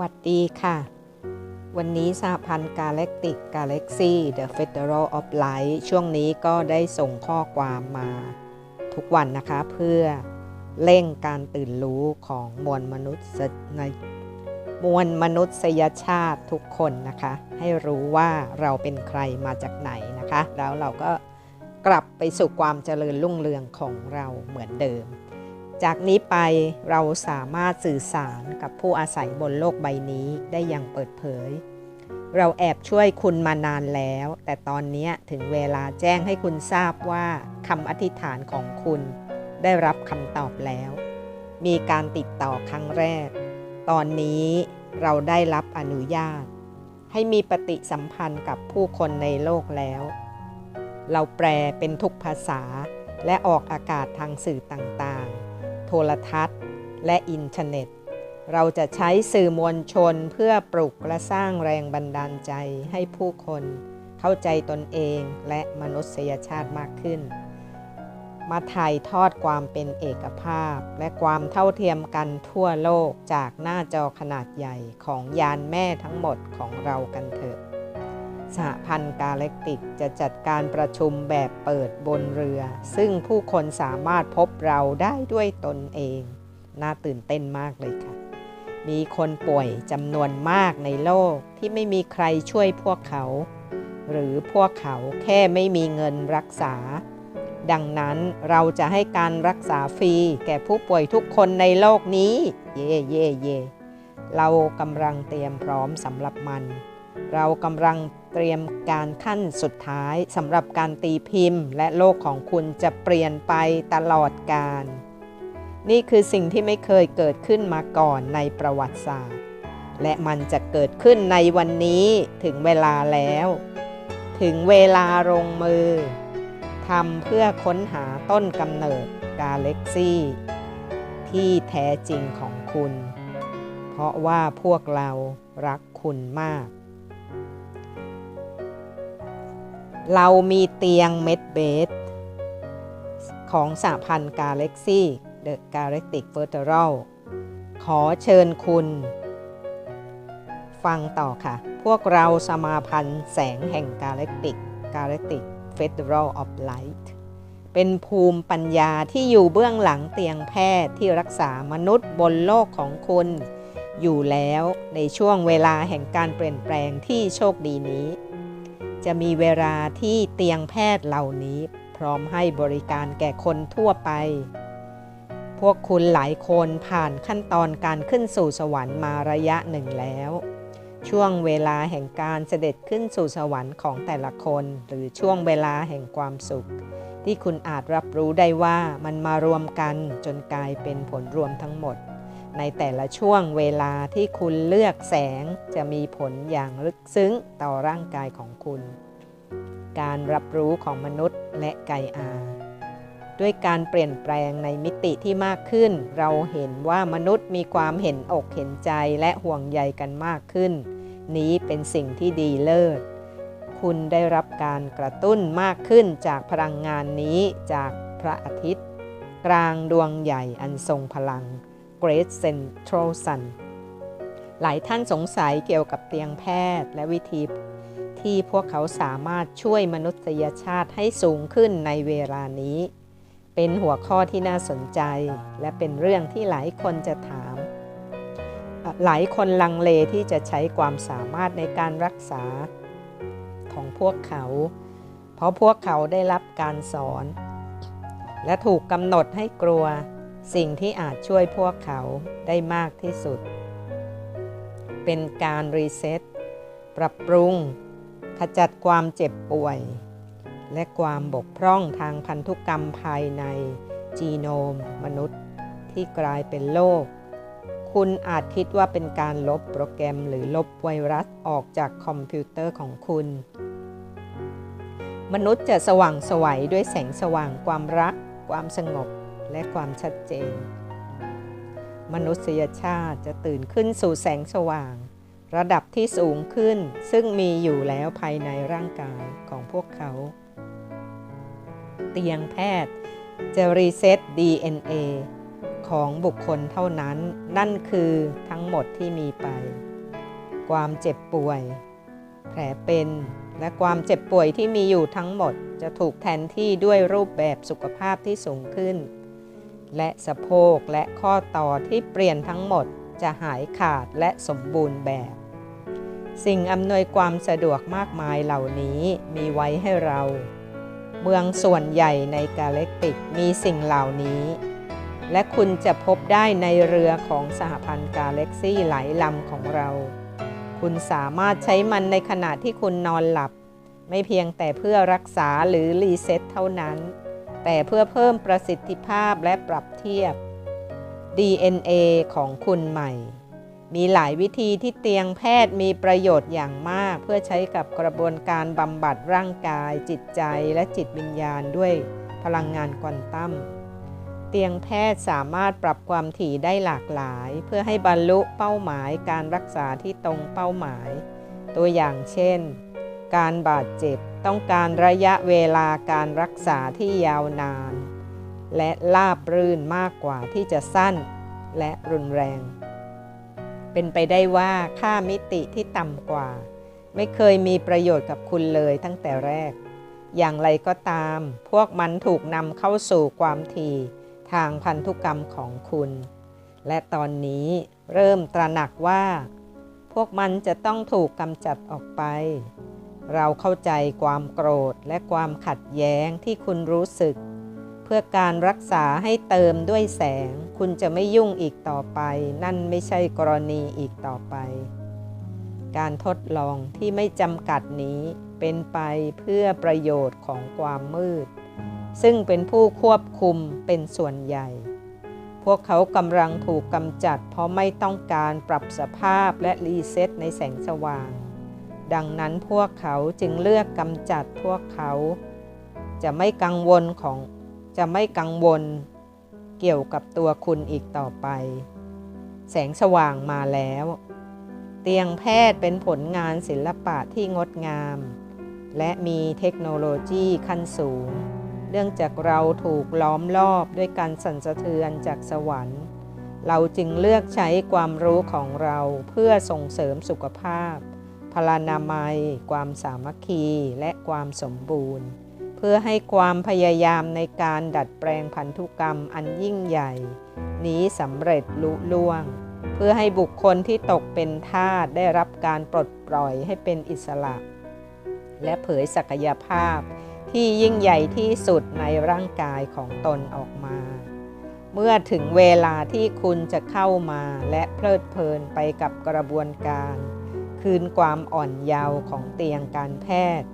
วัสดีค่ะ วันนี้สหพันธ์กาแล็กติกกาแล็กซี่ The Federal of Light ช่วงนี้ก็ได้ส่งข้อความมาทุกวันนะคะ เพื่อเร่งการตื่นรู้ของมวลมนุษย์ในมวลมนุษยชาติทุกคนนะคะ ให้รู้ว่าเราเป็นใครมาจากไหนนะคะ แล้วเราก็กลับไปสู่ความเจริญรุ่งเรืองของเราเหมือนเดิม จากนี้ไปเราสามารถสื่อสารกับผู้อาศัยบนโลกใบนี้ได้อย่างเปิดเผย เราแอบช่วยคุณมานานแล้ว แต่ตอนนี้ถึงเวลาแจ้งให้คุณทราบว่าคำอธิษฐานของคุณได้รับคำตอบแล้ว มีการติดต่อครั้งแรก ตอนนี้เราได้รับอนุญาต ให้มีปฏิสัมพันธ์กับผู้คนในโลกแล้ว เราแปลเป็นทุกภาษาและออกอากาศทางสื่อต่างๆ โทรทัศน์ และอินเทอร์เน็ต เราจะใช้สื่อมวลชนเพื่อปลุกและสร้างแรงบันดาลใจให้ผู้คน เข้าใจตนเองและมนุษยชาติมากขึ้น มาถ่ายทอดความเป็นเอกภาพ และความเท่าเทียมกันทั่วโลกจากหน้าจอขนาดใหญ่ของยานแม่ทั้งหมดของเรากันเถอะ สหพันธ์กาแล็กติกจะจัดการประชุมแบบเปิดบนเรือ ซึ่งผู้คนสามารถพบเราได้ด้วยตนเอง น่าตื่นเต้นมากเลยค่ะ มีคนป่วยจำนวนมากในโลกที่ไม่มีใครช่วยพวกเขา หรือพวกเขาแค่ไม่มีเงินรักษา ดังนั้นเราจะให้การรักษาฟรีแก่ผู้ป่วยทุกคนในโลกนี้ เย่เย่เย่เรากำลังเตรียมพร้อมสำหรับมัน เรากำลัง เตรียมการขั้นสุดท้ายสำหรับการตีพิมพ์ และโลกของคุณจะเปลี่ยนไปตลอดกาลนี่คือสิ่งที่ไม่เคยเกิดขึ้นมาก่อนในประวัติศาสตร์ และมันจะเกิดขึ้นในวันนี้ถึงเวลาแล้ว ถึงเวลาลงมือทำเพื่อค้นหาต้นกำเนิดกาเล็กซี่ที่แท้จริงของคุณ เพราะว่าพวกเรารักคุณมาก เรามีเตียงเม็ดเบสของสหพันธ์กาเล็กซี่ The Galactic Federal ขอเชิญคุณ ฟังต่อค่ะ พวกเราสมาพันธ์แสงแห่งกาแล็กติก Galactic Federal of Light เป็นภูมิปัญญาที่อยู่เบื้องหลังเตียงแพทย์ที่รักษามนุษย์บนโลกของคุณ อยู่แล้วในช่วงเวลาแห่งการเปลี่ยนแปลงที่โชคดีนี้ จะมีเวลาที่เตียงแพทย์เหล่านี้ พร้อมให้บริการแก่คนทั่วไป พวกคุณหลายคนผ่านขั้นตอนการขึ้นสู่สวรรค์มาระยะหนึ่งแล้ว ช่วงเวลาแห่งการเสด็จขึ้นสู่สวรรค์ของแต่ละคน หรือช่วงเวลาแห่งความสุข ที่คุณอาจรับรู้ได้ว่ามันมารวมกันจนกลายเป็นผลรวมทั้งหมด ในแต่ละช่วงเวลาที่คุณเลือกแสงจะมีผลอย่างลึกซึ้งต่อร่างกายของคุณ การรับรู้ของมนุษย์และไกอา ด้วยการเปลี่ยนแปลงในมิติที่มากขึ้น เราเห็นว่ามนุษย์มีความเห็นอกเห็นใจและห่วงใยกันมากขึ้น นี้เป็นสิ่งที่ดีเลิศ คุณได้รับการกระตุ้นมากขึ้นจากพลังงานนี้จากพระอาทิตย์ กลางดวงใหญ่อันทรงพลัง Great Central Sun หลายท่านสงสัยเกี่ยวกับเตียงแพทย์และวิธีที่พวกเขาสามารถช่วยมนุษยชาติให้สูงขึ้นในเวลานี้ เป็นหัวข้อที่น่าสนใจ และเป็นเรื่องที่หลายคนจะถาม หลายคนลังเลที่จะใช้ความสามารถในการรักษาของพวกเขา เพราะพวกเขาได้รับการสอน และถูกกำหนดให้กลัว สิ่งที่อาจช่วยพวกเขาได้มากที่สุด เป็นการรีเซ็ตปรับปรุง ขจัดความเจ็บป่วย และความบกพร่องทางพันธุกรรมภายในจีโนมมนุษย์ที่กลายเป็นโรคคุณอาจคิดว่าเป็นการลบโปรแกรมหรือลบไวรัสออกจากคอมพิวเตอร์ของคุณ มนุษย์จะสว่างสวัยด้วยแสงสว่างความรัก ความสงบ และความชัดเจน มนุษยชาติจะตื่นขึ้นสู่แสงสว่าง ระดับที่สูงขึ้นซึ่งมีอยู่แล้วภายในร่างกายของพวกเขา เตียงแพทย์จะรีเซ็ต DNA ของบุคคลเท่านั้น นั่นคือทั้งหมดที่มีไป ความเจ็บป่วย แผลเป็นและความเจ็บป่วยที่มีอยู่ทั้งหมดจะถูกแทนที่ด้วยรูปแบบสุขภาพที่สูงขึ้น และสะโพกและข้อต่อที่เปลี่ยนทั้งหมดจะหายขาดและสมบูรณ์แบบ สิ่งอำนวยความสะดวกมากมายเหล่านี้มีไว้ให้เรา เมืองส่วนใหญ่ในกาเล็กติกมีสิ่งเหล่านี้ และคุณจะพบได้ในเรือของสหพันธ์กาเล็กซี่หลายลำของเรา คุณสามารถใช้มันในขณะที่คุณนอนหลับ ไม่เพียงแต่เพื่อรักษาหรือรีเซ็ตเท่านั้น แต่เพื่อเพิ่มประสิทธิภาพและปรับเทียบ DNA ของคุณใหม่ มีหลายวิธีที่เตียงแพทย์มีประโยชน์อย่างมาก เพื่อใช้กับกระบวนการบำบัดร่างกาย จิตใจและจิตวิญญาณด้วยพลังงานควอนตัม เตียงแพทย์สามารถปรับความถี่ได้หลากหลาย เพื่อให้บรรลุเป้าหมายการรักษาที่ตรงเป้าหมาย ตัวอย่างเช่น การบาดเจ็บ ต้องการระยะเวลาการรักษาที่ยาวนาน และลาบรื่นมากกว่าที่จะสั้นและรุนแรง เป็นไปได้ว่าค่ามิติที่ต่ำกว่า ไม่เคยมีประโยชน์กับคุณเลยตั้งแต่แรก อย่างไรก็ตาม พวกมันถูกนำเข้าสู่ความถี่ทางพันธุกรรมของคุณ และตอนนี้เริ่มตระหนักว่า พวกมันจะต้องถูกกำจัดออกไป เราเข้าใจความโกรธและความขัดแย้งที่คุณรู้สึก เพื่อการรักษาให้เติมด้วยแสง คุณจะไม่ยุ่งอีกต่อไป นั่นไม่ใช่กรณีอีกต่อไป การทดลองที่ไม่จำกัดนี้เป็นไปเพื่อประโยชน์ของความมืด ซึ่งเป็นผู้ควบคุมเป็นส่วนใหญ่ พวกเขากำลังถูกกำจัด เพราะไม่ต้องการปรับสภาพและรีเซ็ตในแสงสว่าง ดังนั้นพวกเขาจึงเลือกกำจัดพวกเขา จะไม่กังวลของจะไม่กังวล เกี่ยวกับตัวคุณอีกต่อไป แสงสว่างมาแล้ว เตียงแพทย์เป็นผลงานศิลปะที่งดงาม และมีเทคโนโลยีขั้นสูง เนื่องจากเราถูกล้อมรอบด้วยการสั่นสะเทือนจากสวรรค์ เราจึงเลือกใช้ความรู้ของเราเพื่อส่งเสริมสุขภาพ พลานามัย ความสามัคคีและความสมบูรณ์ เพื่อให้ความพยายามในการดัดแปลงพันธุกรรมอันยิ่งใหญ่ นี้สำเร็จลุล่วง เพื่อให้บุคคลที่ตกเป็นทาสได้รับการปลดปล่อยให้เป็นอิสระ และเผยศักยภาพที่ยิ่งใหญ่ที่สุดในร่างกายของตนออกมา เมื่อถึงเวลาที่คุณจะเข้ามาและเพลิดเพลินไปกับกระบวนการ คืนความอ่อนเยาว์ของเตียงการแพทย์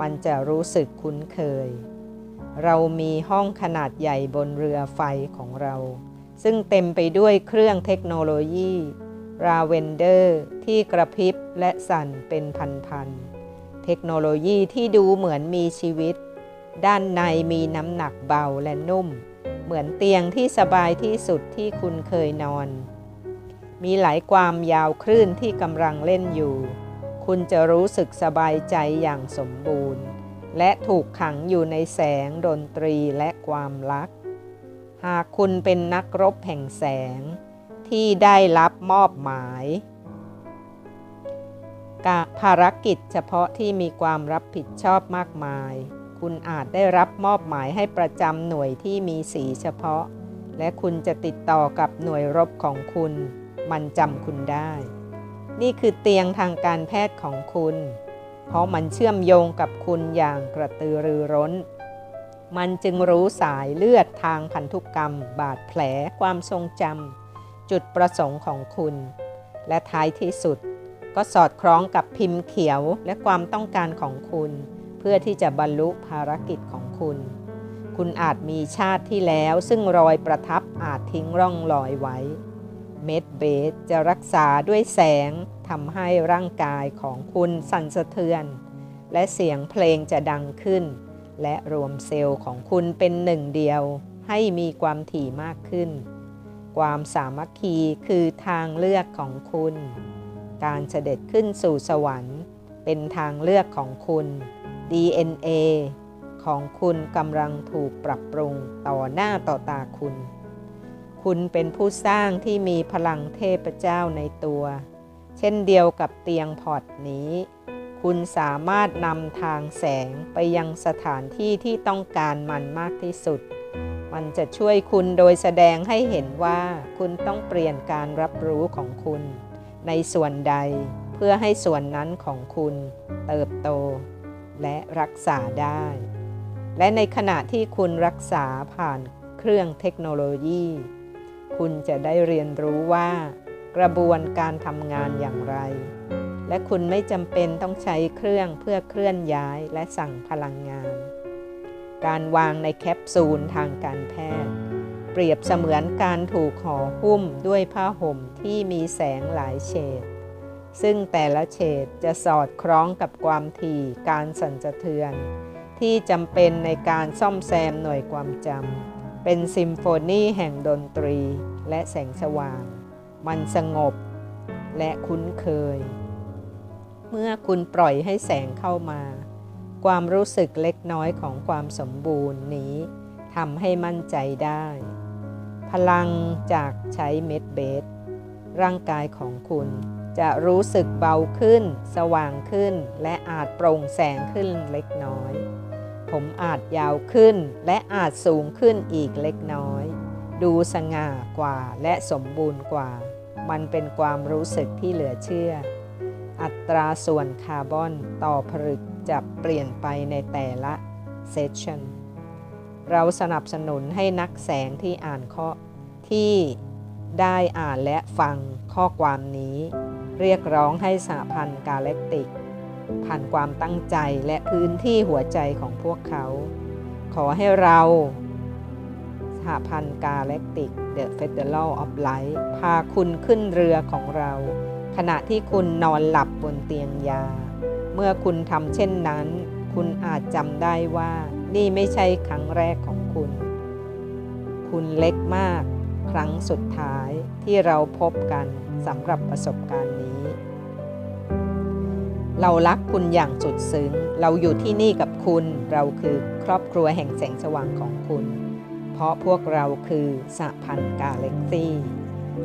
มันจะรู้สึกคุ้นเคย เรามีห้องขนาดใหญ่บนเรือไฟของเรา ซึ่งเต็มไปด้วยเครื่องเทคโนโลยีราเวนเดอร์ที่กระพริบและสั่นเป็นพันๆ เทคโนโลยีที่ดูเหมือนมีชีวิต ด้านในมีน้ำหนักเบาและนุ่ม เหมือนเตียงที่สบายที่สุดที่คุณเคยนอน มีหลายความยาวคลื่นที่กำลังเล่นอยู่ คุณจะรู้สึกสบายใจอย่างสมบูรณ์ และถูกขังอยู่ในแสงดนตรีและความรัก หากคุณเป็นนักรบแห่งแสง ที่ได้รับมอบหมายกะภารกิจเฉพาะที่มีความรับผิดชอบมากมาย คุณอาจได้รับมอบหมายให้ประจำหน่วยที่มีสีเฉพาะ และคุณจะติดต่อกับหน่วยรบของคุณ มันจำคุณได้ นี่คือเตียงทางการแพทย์ของคุณ เพราะมันเชื่อมโยงกับคุณอย่างกระตือรือร้น มันจึงรู้สายเลือดทางพันธุกรรม บาดแผลความทรงจำจุดประสงค์ของคุณ และท้ายที่สุด ก็สอดคล้องกับพิมพ์เขียวและความต้องการของคุณ เพื่อที่จะบรรลุภารกิจของคุณคุณอาจมีชาติที่แล้วซึ่งรอยประทับอาจทิ้งร่องรอยไว้ เม็ดเบสจะรักษาด้วยแสงทำให้ร่างกายของคุณสั่นสะเทือน และเสียงเพลงจะดังขึ้น และรวมเซลล์ของคุณเป็นหนึ่งเดียว ให้มีความถี่มากขึ้น ความสามัคคีคือทางเลือกของคุณ การเสด็จขึ้นสู่สวรรค์ เป็นทางเลือกของคุณ DNA ของคุณกำลังถูกปรับปรุงต่อหน้าต่อตาคุณ คุณเป็นผู้สร้างที่มีพลังเทพเจ้าในตัว เช่นเดียวกับเตียงพอร์ตนี้ คุณสามารถนำทางแสงไปยังสถานที่ที่ต้องการมันมากที่สุด มันจะช่วยคุณโดยแสดงให้เห็นว่าคุณต้องเปลี่ยนการรับรู้ของคุณ ในส่วนใดเพื่อให้ส่วนนั้นของคุณเติบโต และรักษาได้ และในขณะที่คุณรักษาผ่านเครื่องเทคโนโลยี คุณจะได้เรียนรู้ว่ากระบวนการทำงานอย่างไร และคุณไม่จำเป็นต้องใช้เครื่องเพื่อเคลื่อนย้ายและสั่งพลังงาน การวางในแคปซูลทางการแพทย์ เปรียบเสมือนการถูกห่อหุ้มด้วยผ้าห่มที่มีแสงหลายเฉด ซึ่งแต่ละเฉดจะสอดคล้องกับความถี่การสั่นสะเทือน ที่จำเป็นในการซ่อมแซมหน่วยความจำ เป็นซิมโฟนีแห่งดนตรีและแสงสว่าง มันสงบและคุ้นเคย เมื่อคุณปล่อยให้แสงเข้ามา ความรู้สึกเล็กน้อยของความสมบูรณ์นี้ทำให้มั่นใจได้ พลังจากใช้เม็ดเบสร่างกายของคุณจะรู้สึกเบาขึ้น สว่างขึ้น และอาจโปร่งแสงขึ้นเล็กน้อย ผมอาจยาวขึ้นและอาจสูงขึ้นอีกเล็กน้อย ดูสง่ากว่าและสมบูรณ์กว่า มันเป็นความรู้สึกที่เหลือเชื่อ อัตราส่วนคาร์บอนต่อผลึกจะเปลี่ยนไปในแต่ละเซสชันเราสนับสนุนให้นักแสงที่อ่านข้อที่ได้อ่านและฟังข้อความนี้ เรียกร้องให้สหพันธ์กาแล็กติก ผ่านความตั้งใจและพื้นที่หัวใจของพวกเขา ขอให้เราสหพันธ์กาแล็กติก The Federal of Light พาคุณขึ้นเรือของเรา ขณะที่คุณนอนหลับบนเตียงยา เมื่อคุณทำเช่นนั้น คุณอาจจำได้ว่านี่ไม่ใช่ครั้งแรกของคุณ คุณเล็กมาก ครั้งสุดท้ายที่เราพบกันสำหรับประสบการณ์นี้ เรารักคุณอย่างสุดซึ้ง เราอยู่ที่นี่กับคุณ เราคือครอบครัวแห่งแสงสว่างของคุณ เพราะพวกเราคือสหพันธ์กาเล็กซี่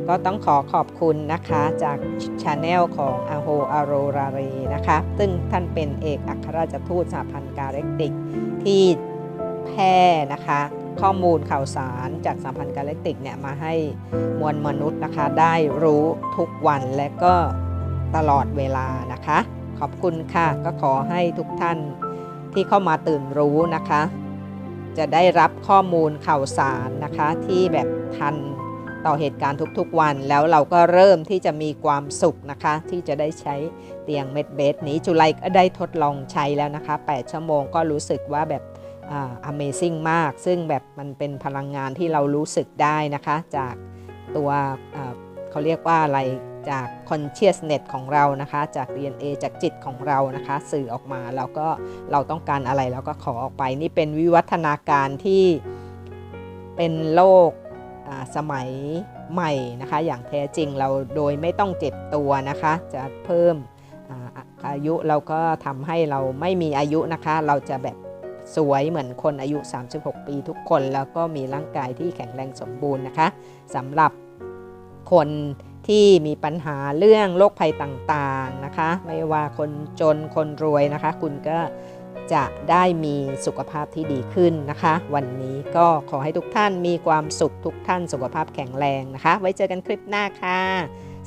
ก็ต้องขอขอบคุณนะคะจากชาแนลของอาโฮอาโรราเรนะคะ ซึ่งท่านเป็นเอกอัครราชทูตสหพันธ์กาเล็กติก ที่แพร่นะคะข้อมูลข่าวสารจากสหพันธ์กาเล็กติกเนี่ยมาให้มวลมนุษย์นะคะ ได้รู้ทุกวันและก็ตลอดเวลานะคะ ขอบคุณค่ะ ก็ขอให้ทุกท่านที่เข้ามาตื่นรู้นะคะ จะได้รับข้อมูลข่าวสารนะคะ ที่แบบทันต่อเหตุการณ์ทุกๆวัน แล้วเราก็เริ่มที่จะมีความสุขนะคะ ที่จะได้ใช้เตียงเม็ดเบสนี้จุไลก็ได้ทดลองใช้แล้วนะคะ 8 ชั่วโมงก็รู้สึกว่าแบบอ Amazing มาก ซึ่งแบบมันเป็นพลังงานที่เรารู้สึกได้นะคะ จากตัวเขาเรียกว่าอะไร จาก consciousness ของเรานะคะ จาก DNA จากจิตของเรานะคะ สื่อออกมาแล้วก็เราต้องการอะไรเราก็ขอออกไป นี่เป็นวิวัฒนาการที่เป็นโลกสมัยใหม่นะคะ อย่างแท้จริงเราโดยไม่ต้องเจ็บตัวนะคะ จะเพิ่มอาอายุเราก็ทำให้เราไม่มีอายุนะคะ เราจะแบบสวยเหมือนคนอายุ 36 ปีทุกคน แล้วก็มีร่างกายที่แข็งแรงสมบูรณ์นะคะสำหรับคน ที่มีปัญหาเรื่องโรคภัยต่างๆนะคะ ไม่ว่าคนจนคนรวยนะคะ คุณก็จะได้มีสุขภาพที่ดีขึ้นนะคะ วันนี้ก็ขอให้ทุกท่านมีความสุขทุกท่านสุขภาพแข็งแรงนะคะ ไว้เจอกันคลิปหน้าค่ะ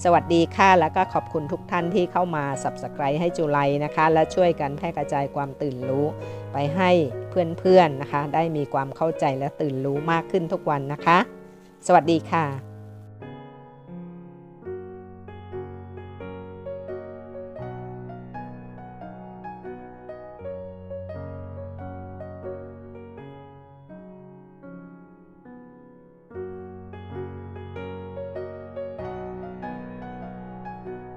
สวัสดีค่ะ แล้วก็ขอบคุณทุกท่านที่เข้ามา subscribe ให้จุไลนะคะ และช่วยกันแพร่กระจายความตื่นรู้ไปให้เพื่อนๆนะคะ ได้มีความเข้าใจและตื่นรู้มากขึ้นทุกวันนะคะ สวัสดีค่ะ